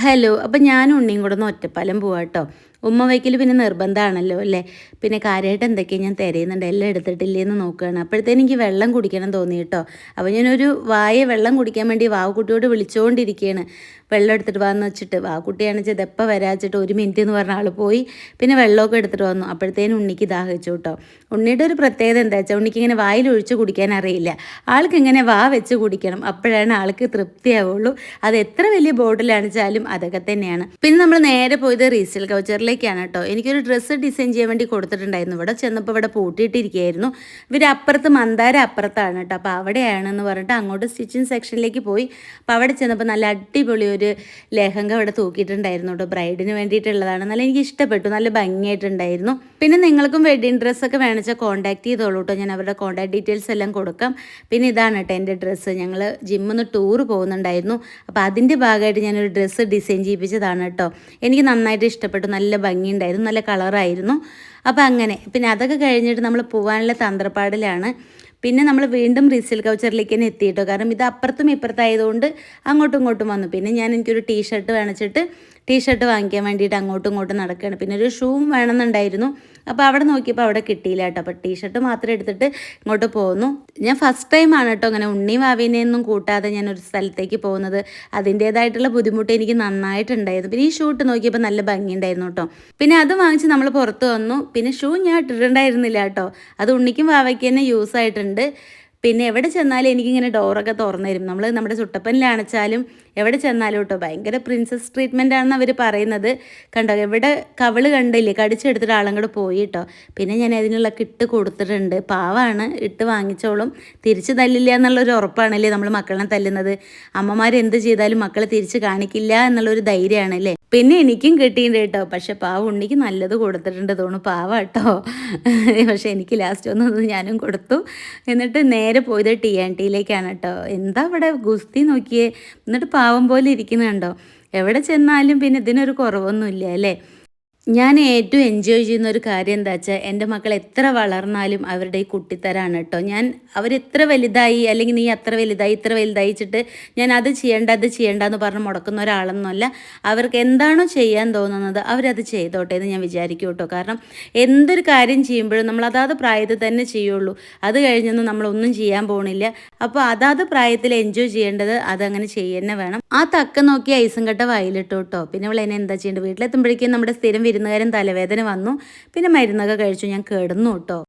Hello അപ്പം ഞാനും ഉണ്ണിയും കൂടെ ഒന്ന് ഒറ്റപ്പാലം പോവാം കേട്ടോ ഉമ്മ വയ്ക്കൽ പിന്നെ നിർബന്ധമാണല്ലോ അല്ലേ? പിന്നെ കാര്യമായിട്ട് എന്തൊക്കെയാണ് ഞാൻ തിരയുന്നുണ്ട്? എല്ലാം എടുത്തിട്ടില്ലേന്ന് നോക്കുകയാണ് അപ്പോഴത്തേനും എനിക്ക് വെള്ളം കുടിക്കണം തോന്നി കേട്ടോ. അപ്പോൾ ഞാനൊരു വായ വെള്ളം കുടിക്കാൻ വേണ്ടി വാവുകുട്ടിയോട് വിളിച്ചുകൊണ്ടിരിക്കുകയാണ് വെള്ളം എടുത്തിട്ട് വാന്ന് വെച്ചിട്ട്. വാക്കുട്ടിയാണ് ഇതെപ്പോൾ വരാച്ചിട്ട് ഒരു മിനിറ്റ് എന്ന് പറഞ്ഞ ആൾ പോയി. പിന്നെ വെള്ളമൊക്കെ എടുത്തിട്ട് വന്നു. അപ്പോഴത്തേനും ഉണ്ണിക്ക് ദാഹിച്ചു കേട്ടോ. ഉണ്ണിയുടെ ഒരു പ്രത്യേകത എന്താ വെച്ചാൽ ഉണ്ണിക്ക് ഇങ്ങനെ വായിൽ ഒഴിച്ച് കുടിക്കാൻ അറിയില്ല. ആൾക്ക് ഇങ്ങനെ വാ വെച്ച് കുടിക്കണം. അപ്പോഴാണ് ആൾക്ക് തൃപ്തിയാവുള്ളൂ. അത് എത്ര വലിയ ബോട്ടിലാണിച്ചാലും അതൊക്കെ തന്നെയാണ്. പിന്നെ നമ്മൾ നേരെ പോയത് റീസെൽ കൗച്ചറിലേക്കാണ് കേട്ടോ. എനിക്കൊരു ഡ്രസ്സ് ഡിസൈൻ ചെയ്യാൻ വേണ്ടി കൊടുത്തിട്ടുണ്ടായിരുന്നു. ഇവിടെ ചെന്നപ്പോൾ ഇവിടെ പൂട്ടിയിട്ടിരിക്കുകയായിരുന്നു. ഇവർ അപ്പുറത്ത് മന്ദാര അപ്പുറത്താണ് കേട്ടോ. അപ്പോൾ അവിടെയാണെന്ന് പറഞ്ഞിട്ട് അങ്ങോട്ട് സ്റ്റിച്ചിങ് സെക്ഷനിലേക്ക് പോയി. അപ്പോൾ അവിടെ ചെന്നപ്പോൾ നല്ല അടിപൊളി ഒരു ലെഹങ്ക ഇവിടെ തൂക്കിയിട്ടുണ്ടായിരുന്നു കേട്ടോ. ബ്രൈഡിന് വേണ്ടിയിട്ടുള്ളതാണ്. നല്ല എനിക്ക് ഇഷ്ടപ്പെട്ടു. നല്ല ഭംഗിയായിട്ടുണ്ടായിരുന്നു. പിന്നെ നിങ്ങൾക്കും വെഡിങ് ഡ്രസ്സൊക്കെ വേണമെച്ചാൽ കോൺടാക്ട് ചെയ്തോളൂ കേട്ടോ. ഞാൻ അവരുടെ കോൺടാക്ട് ഡീറ്റെയിൽസ് എല്ലാം കൊടുക്കാം. പിന്നെ ഇതാണ് കേട്ടോ എന്റെ ഡ്രസ്സ് ഞങ്ങൾ ജിമ്മിൽ ടൂർ പോകുന്നുണ്ടായിരുന്നു. അപ്പോൾ അതിന്റെ ഭാഗമായിട്ട് ഞാനൊരു ഡ്രസ്സ് ഡിസൈൻ ചെയ്യിപ്പിച്ചതാണ് കേട്ടോ. എനിക്ക് നന്നായിട്ട് ഇഷ്ടപ്പെട്ടു. നല്ല ഭംഗിയുണ്ടായിരുന്നു നല്ല കളറായിരുന്നു. അപ്പോൾ അങ്ങനെ. പിന്നെ അതൊക്കെ കഴിഞ്ഞിട്ട് നമ്മൾ പോകാനുള്ള തന്ത്രപ്പാടിലാണ്. പിന്നെ നമ്മൾ വീണ്ടും റീസെൽ കൗച്ചറിലേക്ക് തന്നെ എത്തിയിട്ടോ. കാരണം ഇത് അപ്പുറത്തും ഇപ്പുറത്തായതുകൊണ്ട് അങ്ങോട്ടും ഇങ്ങോട്ടും വന്നു. പിന്നെ ഞാൻ എനിക്കൊരു ടീഷർട്ട് വേണിച്ചിട്ട് ടീഷർട്ട് വാങ്ങിക്കാൻ വേണ്ടിയിട്ട് അങ്ങോട്ടും ഇങ്ങോട്ടും നടക്കുകയാണ്. പിന്നെ ഒരു ഷൂവും വേണമെന്നുണ്ടായിരുന്നു. അപ്പോൾ അവിടെ നോക്കിയപ്പോൾ അവിടെ കിട്ടിയില്ല കേട്ടോ. അപ്പോൾ ടീഷർട്ട് മാത്രം എടുത്തിട്ട് ഇങ്ങോട്ട് പോകുന്നു ഞാൻ ഫസ്റ്റ് ടൈമാണ് കേട്ടോ അങ്ങനെ ഉണ്ണി വാവിനെയൊന്നും കൂട്ടാതെ ഞാൻ ഒരു സ്ഥലത്തേക്ക് പോകുന്നത്. അതിന്റേതായിട്ടുള്ള ബുദ്ധിമുട്ട് എനിക്ക് നന്നായിട്ടുണ്ടായിരുന്നു. പിന്നെ ഈ ഷൂ ഇട്ട് നോക്കിയപ്പോൾ നല്ല ഭംഗിയുണ്ടായിരുന്നു കേട്ടോ. പിന്നെ അത് വാങ്ങിച്ച് നമ്മൾ പുറത്ത് വന്നു. പിന്നെ ഷൂ ഞാൻ ഇട്ടിട്ടുണ്ടായിരുന്നില്ല കേട്ടോ. അത് ഉണ്ണിക്കും വാവയ്ക്ക് തന്നെ യൂസ് ആയിട്ടുണ്ട്. പിന്നെ എവിടെ ചെന്നാലും എനിക്കിങ്ങനെ ഡോറൊക്കെ തുറന്നു തരും നമ്മൾ നമ്മുടെ ചുട്ടപ്പനിലാണെച്ചാലും എവിടെ ചെന്നാലും കേട്ടോ ഭയങ്കര പ്രിൻസസ് ട്രീറ്റ്മെന്റ് ആണെന്ന് അവർ പറയുന്നത്. കണ്ടോ എവിടെ കവൾ കണ്ടില്ലേ കടിച്ചെടുത്തിട്ട് ആളങ്ങോട്ട് പോയി കേട്ടോ പിന്നെ ഞാൻ അതിനുള്ള കിട്ട് കൊടുത്തിട്ടുണ്ട്. പാവാണ് ഇട്ട് വാങ്ങിച്ചോളും. തിരിച്ച് തല്ലില്ല എന്നുള്ളൊരു ഉറപ്പാണല്ലേ നമ്മൾ മക്കളെ തല്ലുന്നത്. അമ്മമാർ എന്ത് ചെയ്താലും മക്കളെ തിരിച്ച് കാണിക്കില്ല എന്നുള്ളൊരു ധൈര്യമാണല്ലേ പിന്നെ എനിക്കും കിട്ടിയിട്ടുണ്ട് കേട്ടോ. പക്ഷെ പാവ ഉണ്ണിക്ക് നല്ലത് കൊടുത്തിട്ടുണ്ട് തോന്നുന്നു. പാവ കേട്ടോ പക്ഷെ എനിക്ക് ലാസ്റ്റ് ഒന്ന് ഞാനും കൊടുത്തു. എന്നിട്ട് നേരെ പോയത് ടി ആൻ ടിയിലേക്കാണ് കേട്ടോ. എന്താ ഇവിടെ ഗുസ്തി നോക്കിയേ? എന്നിട്ട് പാവം പോലെ ഇരിക്കുന്നുണ്ടോ? എവിടെ ചെന്നാലും പിന്നെ ഇതിനൊരു കുറവൊന്നുമില്ല അല്ലേ? ഞാൻ ഏറ്റവും എൻജോയ് ചെയ്യുന്ന ഒരു കാര്യം എന്താ വെച്ചാൽ എന്റെ മക്കൾ എത്ര വളർന്നാലും അവരുടെ ഈ കുട്ടിത്തരാണ് കേട്ടോ. ഞാൻ അവരെത്ര വലുതായി അല്ലെങ്കിൽ നീ അത്ര വലുതായി ഇത്ര വലുതായിച്ചിട്ട് ഞാൻ അത് ചെയ്യേണ്ട അത് ചെയ്യേണ്ട എന്ന് പറഞ്ഞ് മുടക്കുന്ന ഒരാളൊന്നുമല്ല. അവർക്ക് എന്താണോ ചെയ്യാൻ തോന്നുന്നത് അവരത് ചെയ്തോട്ടെ എന്ന് ഞാൻ വിചാരിക്കും കേട്ടോ. കാരണം എന്തൊരു കാര്യം ചെയ്യുമ്പോഴും നമ്മൾ അതാത് പ്രായത്തിൽ തന്നെ ചെയ്യുള്ളൂ. അത് കഴിഞ്ഞൊന്നും നമ്മളൊന്നും ചെയ്യാൻ പോകണില്ല അപ്പോൾ അതാത് പ്രായത്തിൽ എൻജോയ് ചെയ്യേണ്ടത് അതങ്ങനെ ചെയ്യുന്നെ വേണം. ആ തക്ക നോക്കി ഐസും കട്ട വായിലിട്ടു കേട്ടോ. പിന്നെ അവൾ എന്നെ എന്താ ചെയ്യേണ്ടത്? വീട്ടിലെത്തുമ്പോഴേക്കും നമ്മുടെ സ്ഥിരം വിരുന്നുകാരൻ തലവേദന വന്നു. പിന്നെ മരുന്നൊക്കെ കഴിച്ചു ഞാൻ കിടന്നു കേട്ടോ.